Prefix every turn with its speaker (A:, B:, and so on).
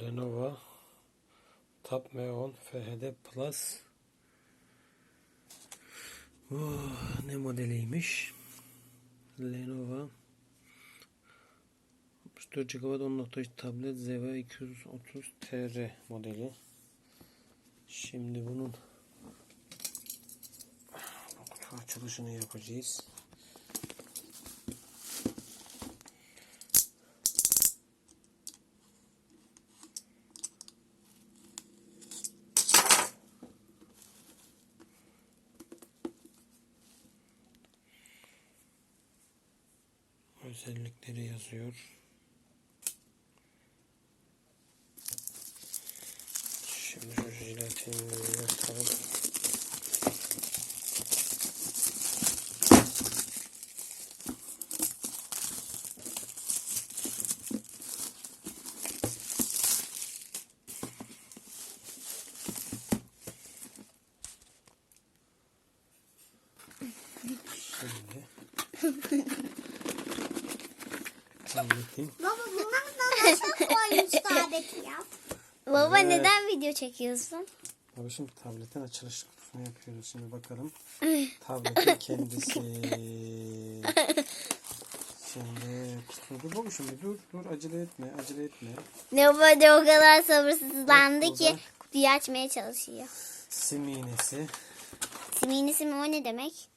A: Lenovo Tab M10 FHD Plus. Oh, ne modeliymiş? Lenovo 64 GB 10.3 tablet ZV 230 TR modeli. Şimdi bunun açılışını yapacağız. Özellikleri yazıyor. Şimdi şu jelatinini yırtalım. Şimdi
B: Baba bunlar da nasıl koymuş ya?
C: Baba
A: Evet.
C: neden video çekiyorsun?
A: Abi şimdi tabletin açılış kutusunu yapıyoruz. Şimdi bakalım. Tabletin kendisi. Şimdi kutu dur baba şimdi dur dur acele etme acele etme.
C: Ne baba de o kadar sabırsızlandı
A: Evet,
C: ki
A: baba.
C: kutuyu açmaya çalışıyor.
A: Sim iğnesi.
C: Siminisi mi o ne demek?